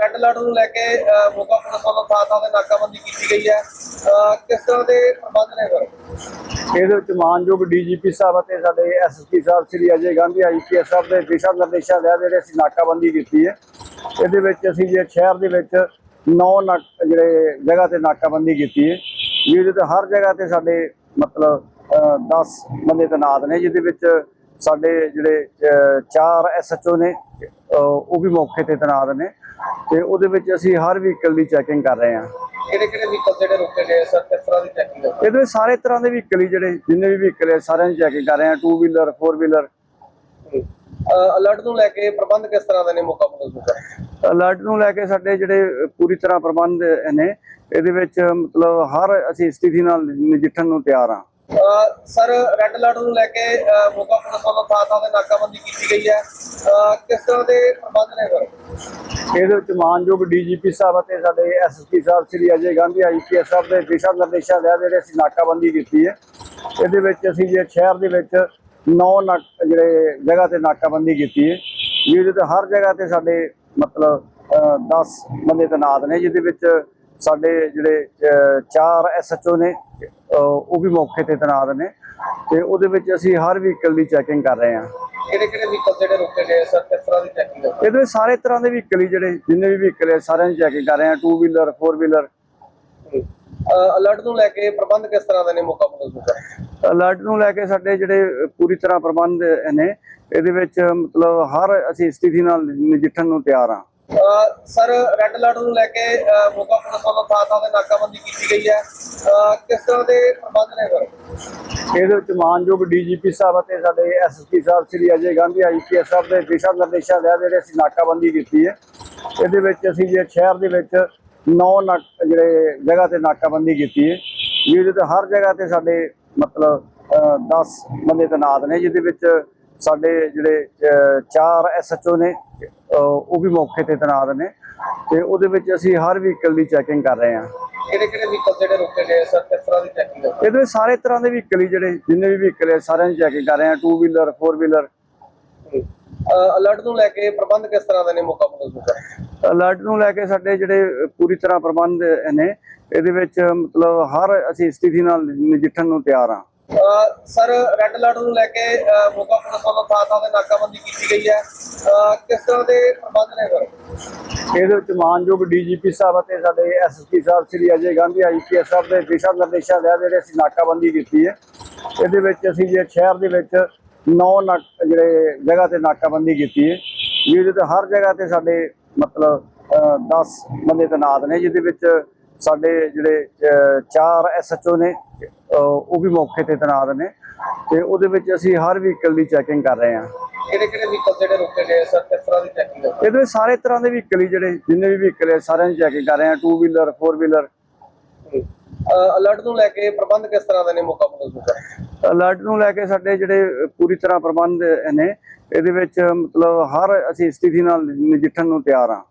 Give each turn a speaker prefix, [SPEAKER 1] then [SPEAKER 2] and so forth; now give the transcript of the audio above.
[SPEAKER 1] Red alert ਨੂੰ ਲੈ ਕੇ Moga police ਵੱਲੋਂ ਥਾਂ ਥਾਂ ਤੇ ਨਾਕਾਬੰਦੀ ਕੀਤੀ ਗਈ ਹੈ। ਕਿਸ ਤਰ੍ਹਾਂ ਦੇ ਪ੍ਰਬੰਧ ਨੇ ਸਰ
[SPEAKER 2] ਇਹਦੇ ਵਿੱਚ ਮਾਨਯੋਗ ਡੀਜੀਪੀ ਸਾਹਿਬ ਅਤੇ ਸਾਡੇ ਐਸਐਸਪੀ ਸਾਹਿਬ ਸ੍ਰੀ ਅਜੇ ਗਾਂਧੀ ਆਈਪੀਐਸ ਸਾਹਿਬ ਦੇ ਦਿਸ਼ਾ ਨਿਰਦੇਸ਼ਾਂ ਦੇ ਜਿਹੜੇ ਅਸੀਂ ਨਾਕਾਬੰਦੀ ਕੀਤੀ ਹੈ। ਇਹਦੇ ਵਿੱਚ ਅਸੀਂ ਜੇ ਸ਼ਹਿਰ ਦੇ ਵਿੱਚ ਨੌ ਨਾਕ ਜਿਹੜੇ ਜਗ੍ਹਾ ਤੇ ਨਾਕਾਬੰਦੀ ਕੀਤੀ ਹੈ। ਜਿਹਦੇ ਤੇ ਹਰ ਜਗ੍ਹਾ ਤੇ ਸਾਡੇ ਮਤਲਬ 10 ਬੰਦੇ ਤੈਨਾਤ ਨੇ ਜਿਹਦੇ ਵਿੱਚ ਸਾਡੇ ਜਿਹੜੇ ਅਹ, ਚਾਰ ਐਸਐਚਓ ਨੇ ਉਹ ਵੀ ਮੌਕੇ ਤੇ ਤੈਨਾਤ ਨੇ। ਤੇ ਉਹਦੇ ਵਿੱਚ ਅਸੀਂ ਹਰ ਵਹੀਕਲ ਦੀ ਚੈਕਿੰਗ ਕਰ ਰਹੇ ਹਾਂ।
[SPEAKER 1] ਕਿਹੜੇ ਕਿਹੜੇ ਵਹੀਕਲ ਜਿਹੜੇ ਰੋਕੇ ਗਏ ਸਰ? ਕਿਸ ਤਰ੍ਹਾਂ ਦੀ ਚੈਕਿੰਗ ਹੈ
[SPEAKER 2] ਇਹਦੇ ਵਿੱਚ ਸਾਰੇ ਤਰ੍ਹਾਂ ਦੇ ਵਹੀਕਲ ਹੀ ਜਿਹੜੇ ਜਿੰਨੇ ਵੀ ਵਹੀਕਲ ਹੈ ਸਾਰਿਆਂ ਦੀ ਚੈਕਿੰਗ ਕਰ ਰਹੇ ਹਾਂ। 2 ਵੀਲਰ 4 ਵੀਲਰ
[SPEAKER 1] ਅਲਰਟ ਨੂੰ ਲੈ ਕੇ ਪ੍ਰਬੰਧ ਕਿਸ ਤਰ੍ਹਾਂ ਦੇ ਨੇ ਮੋਗਾ ਪੁਲਿਸ
[SPEAKER 2] ਅਲਰਟ ਨੂੰ ਲੈ ਕੇ ਸਾਡੇ ਜਿਹੜੇ ਪੂਰੀ ਤਰ੍ਹਾਂ ਪ੍ਰਬੰਧ ਨੇ ਇਹਦੇ ਵਿੱਚ ਮਤਲਬ ਹਰ ਅਸੀਂ ਸਥਿਤੀ ਨਾਲ ਨਜਿੱਠਣ ਨੂੰ ਤਿਆਰ ਹਾਂ।
[SPEAKER 1] ਸਰ ਰੈੱਡ ਅਲਰਟ ਨੂੰ ਲੈ ਕੇ ਮੋਗਾ ਪੁਲਿਸ ਵੱਲੋਂ ਥਾਂ ਥਾਂ ਤੇ ਨਾਕਾਬੰਦੀ ਕੀਤੀ ਗਈ ਹੈ। ਕਿਸ ਤਰ੍ਹਾਂ ਦੇ ਪ੍ਰਬੰਧ ਨੇ ਸਰ?
[SPEAKER 2] ਇਹਦੇ ਵਿੱਚ ਮਾਨਯੋਗ ਡੀਜੀਪੀ ਸਾਹਿਬ ਅਤੇ ਸਾਡੇ ਐਸਐਸਪੀ ਸਾਹਿਬ ਸ੍ਰੀ ਅਜੇ ਗਾਂਧੀ ਆਈਪੀਐਸ ਸਾਹਿਬ ਦੇ ਦਿਸ਼ਾ ਨਿਰਦੇਸ਼ਾਂ ਦੇ ਜਿਹੜੇ ਅਸੀਂ ਨਾਕਾਬੰਦੀ ਕੀਤੀ ਹੈ। ਇਹਦੇ ਵਿੱਚ ਅਸੀਂ ਜੇ ਸ਼ਹਿਰ ਦੇ ਵਿੱਚ ਨੌ ਨਾਕ ਜਿਹੜੇ ਜਗ੍ਹਾ ਤੇ ਨਾਕਾਬੰਦੀ ਕੀਤੀ ਹੈ। ਜਿਹਦੇ ਤੇ ਹਰ ਜਗ੍ਹਾ ਤੇ ਸਾਡੇ ਮਤਲਬ 10 ਬੰਦੇ ਤੈਨਾਤ ਨੇ ਜਿਹਦੇ ਵਿੱਚ ਸਾਡੇ ਜਿਹੜੇ ਅਹ, ਚਾਰ ਐਸਐਚਓ ਨੇ ਉਹ ਵੀ ਮੌਕੇ ਤੇ ਤੈਨਾਤ ਨੇ। ਤੇ ਉਹਦੇ ਵਿੱਚ ਅਸੀਂ ਹਰ ਵਹੀਕਲ ਦੀ ਚੈਕਿੰਗ ਕਰ ਰਹੇ ਹਾਂ।
[SPEAKER 1] ਕਿਹੜੇ ਕਿਹੜੇ ਵਹੀਕਲ ਜਿਹੜੇ ਰੋਕੇ ਗਏ ਸਰ? ਕਿਸ ਤਰ੍ਹਾਂ ਦੀ ਚੈਕਿੰਗ ਹੈ
[SPEAKER 2] ਇਹਦੇ ਵਿੱਚ ਸਾਰੇ ਤਰ੍ਹਾਂ ਦੇ ਵਹੀਕਲ ਹੀ ਜਿਹੜੇ ਜਿੰਨੇ ਵੀ ਵਹੀਕਲ ਹੈ ਸਾਰਿਆਂ ਦੀ ਚੈਕਿੰਗ ਕਰ ਰਹੇ ਹਾਂ। 2 ਵੀਲਰ 4 ਵੀਲਰ
[SPEAKER 1] ਅਲਰਟ ਨੂੰ ਲੈ ਕੇ ਪ੍ਰਬੰਧ ਕਿਸ ਤਰ੍ਹਾਂ ਦੇ ਨੇ ਮੋਗਾ ਪੁਲਿਸ ਦੇ
[SPEAKER 2] ਅਲਰਟ ਨੂੰ ਲੈ ਕੇ ਸਾਡੇ ਜਿਹੜੇ ਪੂਰੀ ਤਰ੍ਹਾਂ ਪ੍ਰਬੰਧ ਨੇ ਇਹਦੇ ਵਿੱਚ ਮਤਲਬ ਹਰ ਅਸੀਂ ਸਥਿਤੀ ਨਾਲ ਨਜਿੱਠਣ ਨੂੰ ਤਿਆਰ ਹਾਂ।
[SPEAKER 1] ਸਰ ਰੈੱਡ ਅਲਰਟ ਨੂੰ ਲੈ ਕੇ ਮੋਗਾ ਪੁਲਿਸ ਵੱਲੋਂ ਥਾਂ ਥਾਂ ਤੇ ਨਾਕਾਬੰਦੀ ਕੀਤੀ ਗਈ ਹੈ। ਕਿਸ ਤਰ੍ਹਾਂ ਦੇ ਪ੍ਰਬੰਧ ਨੇ ਸਰ?
[SPEAKER 2] ਇਹਦੇ ਵਿੱਚ ਮਾਨਯੋਗ ਡੀਜੀਪੀ ਸਾਹਿਬ ਅਤੇ ਸਾਡੇ ਐਸਐਸਪੀ ਸਾਹਿਬ, ਸ੍ਰੀ ਅਜੇ ਗਾਂਧੀ ਆਈਪੀਐਸ ਸਾਹਿਬ ਦੇ ਦਿਸ਼ਾ ਨਿਰਦੇਸ਼ਾਂ ਦੇ ਜਿਹੜੇ ਅਸੀਂ ਨਾਕਾਬੰਦੀ ਕੀਤੀ ਹੈ। ਇਹਦੇ ਵਿੱਚ ਅਸੀਂ ਜੇ ਸ਼ਹਿਰ ਦੇ ਵਿੱਚ ਨੌ ਨਾਕ, ਜਿਹੜੇ ਜਗ੍ਹਾ ਤੇ ਨਾਕਾਬੰਦੀ ਕੀਤੀ ਹੈ। ਜਿਹਦੇ ਤੇ ਹਰ ਜਗ੍ਹਾ ਤੇ ਸਾਡੇ ਮਤਲਬ 10 ਬੰਦੇ ਤੈਨਾਤ ਨੇ, ਜਿਹਦੇ ਵਿੱਚ ਸਾਡੇ ਜਿਹੜੇ ਚਾਰ ਐਸਐਚਓ ਨੇ ਉਹ ਵੀ ਮੌਕੇ ਤੇ ਤੈਨਾਤ ਨੇ। ਤੇ ਉਹਦੇ ਵਿੱਚ ਅਸੀਂ ਹਰ ਵਹੀਕਲ ਦੀ ਚੈਕਿੰਗ ਕਰ ਰਹੇ ਹਾਂ।
[SPEAKER 1] ਕਿਹੜੇ ਕਿਹੜੇ ਵਹੀਕਲ ਜਿਹੜੇ ਰੋਕੇ ਗਏ ਸਰ? ਕਿਸ ਤਰ੍ਹਾਂ ਦੀ ਚੈਕਿੰਗ ਹੈ
[SPEAKER 2] ਇਹਦੇ ਸਾਰੇ ਤਰ੍ਹਾਂ ਦੇ ਵਹੀਕਲ ਜਿਹੜੇ ਜਿੰਨੇ ਵੀ ਵਹੀਕਲ ਹੈ ਸਾਰਿਆਂ ਦੀ ਚੈਕਿੰਗ ਕਰ ਰਹੇ ਹਾਂ। 2 ਵੀਲਰ 4 ਵੀਲਰ
[SPEAKER 1] ਅਲਰਟ ਨੂੰ ਲੈ ਕੇ ਪ੍ਰਬੰਧ ਕਿਸ ਤਰ੍ਹਾਂ ਦੇ ਨੇ ਦੇ ਸਰ
[SPEAKER 2] ਅਲਰਟ ਨੂੰ ਲੈ ਕੇ ਸਾਡੇ ਜਿਹੜੇ ਪੂਰੀ ਤਰ੍ਹਾਂ ਪ੍ਰਬੰਧ ਨੇ ਇਹਦੇ ਵਿੱਚ ਮਤਲਬ ਹਰ ਅਸੀਂ ਸਥਿਤੀ ਨਾਲ ਨਜਿੱਠਣ ਨੂੰ ਤਿਆਰ ਹਾਂ।
[SPEAKER 1] ਅਹ ਸਰ ਰੈੱਡ ਅਲਰਟ ਨੂੰ ਲੈ ਕੇ ਮੋਗਾ ਪੁਲਿਸ ਵੱਲੋਂ ਥਾਂ ਥਾਂ ਤੇ ਨਾਕਾਬੰਦੀ ਕੀਤੀ ਗਈ ਹੈ। ਕਿਸ ਤਰ੍ਹਾਂ ਦੇ ਪ੍ਰਬੰਧ ਨੇ ਸਰ?
[SPEAKER 2] ਇਹਦੇ ਵਿੱਚ ਮਾਨਯੋਗ ਡੀਜੀਪੀ ਸਾਹਿਬ ਅਤੇ ਸਾਡੇ ਐਸਐਸਪੀ ਸਾਹਿਬ ਸ੍ਰੀ ਅਜੇ ਗਾਂਧੀ ਆਈਪੀਐਸ ਸਾਹਿਬ ਦੇ ਦਿਸ਼ਾ ਨਿਰਦੇਸ਼ਾਂ ਦੇ ਜਿਹੜੇ ਅਸੀਂ ਨਾਕਾਬੰਦੀ ਕੀਤੀ ਹੈ। ਇਹਦੇ ਵਿੱਚ ਅਸੀਂ ਜੇ ਸ਼ਹਿਰ ਦੇ ਵਿੱਚ ਨੌ ਨਾਕ ਜਿਹੜੇ ਜਗ੍ਹਾ ਤੇ ਨਾਕਾਬੰਦੀ ਕੀਤੀ ਹੈ। ਜਿਹਦੇ ਤੇ ਹਰ ਜਗ੍ਹਾ ਤੇ ਸਾਡੇ ਮਤਲਬ 10 ਬੰਦੇ ਤੈਨਾਤ ਨੇ ਜਿਹਦੇ ਵਿੱਚ ਸਾਡੇ ਜਿਹੜੇ ਅਹ, ਚਾਰ ਐਸਐਚਓ ਨੇ ਉਹ ਵੀ ਮੌਕੇ ਤੇ ਤੈਨਾਤ ਨੇ ਤੇ ਉਹਦੇ ਵਿੱਚ ਅਸੀਂ ਹਰ ਵਹੀਕਲ ਦੀ ਚੈਕਿੰਗ ਕਰ ਰਹੇ ਹਾਂ।
[SPEAKER 1] ਕਿਹੜੇ ਕਿਹੜੇ ਵਹੀਕਲ ਜਿਹੜੇ ਰੋਕੇ ਗਏ ਸਰ? ਕਿਸ ਤਰ੍ਹਾਂ ਦੀ ਚੈਕਿੰਗ ਹੈ
[SPEAKER 2] ਇਹਦੇ ਵਿੱਚ ਸਾਰੇ ਤਰ੍ਹਾਂ ਦੇ ਵਹੀਕਲ ਹੀ ਜਿਹੜੇ ਜਿੰਨੇ ਵੀ ਵਹੀਕਲ ਹੈ ਸਾਰਿਆਂ ਦੀ ਚੈਕਿੰਗ ਕਰ ਰਹੇ ਹਾਂ। 2 ਵੀਲਰ 4 ਵੀਲਰ
[SPEAKER 1] ਅਲਰਟ ਨੂੰ ਲੈ ਕੇ ਪ੍ਰਬੰਧ ਕਿਸ ਤਰ੍ਹਾਂ ਦੇ ਨੇ ਦੇ ਸਰ
[SPEAKER 2] ਅਲਰਟ ਨੂੰ ਲੈ ਕੇ ਸਾਡੇ ਜਿਹੜੇ ਪੂਰੀ ਤਰ੍ਹਾਂ ਪ੍ਰਬੰਧ ਨੇ ਇਹਦੇ ਵਿੱਚ ਮਤਲਬ ਹਰ ਅਸੀਂ ਸਥਿਤੀ ਨਾਲ ਨਜਿੱਠਣ ਨੂੰ ਤਿਆਰ ਹਾਂ।